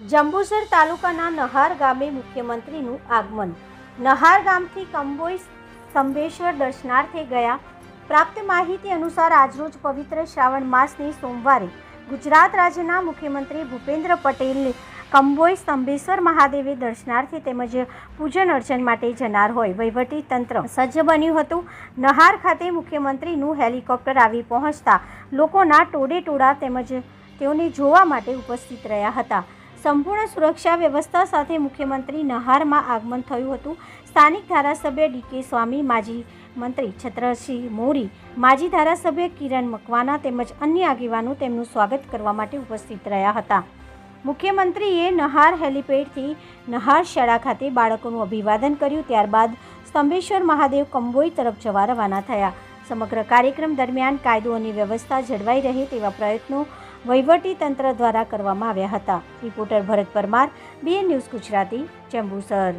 જંબુસર તાલુકાના નહાર ગામે મુખ્યમંત્રીનું આગમન. નહાર ગામથી કંબોઈ સ્તંભેશ્વર દર્શનાર્થે ગયા. પ્રાપ્ત માહિતી અનુસાર આજરોજ પવિત્ર શ્રાવણ માસની સોમવારે ગુજરાત રાજ્યના મુખ્યમંત્રી ભૂપેન્દ્ર પટેલ કંબોઈ સ્તંભેશ્વર મહાદેવે દર્શનાર્થે તેમજ પૂજન અર્ચન માટે જનાર હોય. વહીવટી તંત્ર સજ્જ બન્યું હતું. નહાર ખાતે મુખ્યમંત્રીનું હેલિકોપ્ટર આવી પહોંચતા લોકોના ટોળે ટોળા તેમજ તેઓને જોવા માટે ઉપસ્થિત રહ્યા હતા. સંપૂર્ણ સુરક્ષા વ્યવસ્થા સાથે મુખ્યમંત્રી નહારમાં આગમન થયું હતું. સ્થાનિક ધારાસભ્ય ડીકે સ્વામી, માજી મંત્રી છત્રસિંહ મોરી, માજી ધારાસભ્ય કિરણ મકવાના તેમજ અન્ય આગેવાનો તેમનું સ્વાગત કરવા માટે ઉપસ્થિત રહ્યા હતા. મુખ્યમંત્રીએ નહાર હેલિપેડથી નહાર શાળા ખાતે બાળકોનું અભિવાદન કર્યું. ત્યારબાદ સ્તંભેશ્વર મહાદેવ કંબોઈ તરફ જવા રવાના થયા. સમગ્ર કાર્યક્રમ દરમિયાન કાયદો અને વ્યવસ્થા જળવાઈ રહે તેવા પ્રયત્નો તંત્ર દ્વારા કરવામાં આવ્યા હતા. Reporter Bharat Parmar BN news Gujarati Jambusar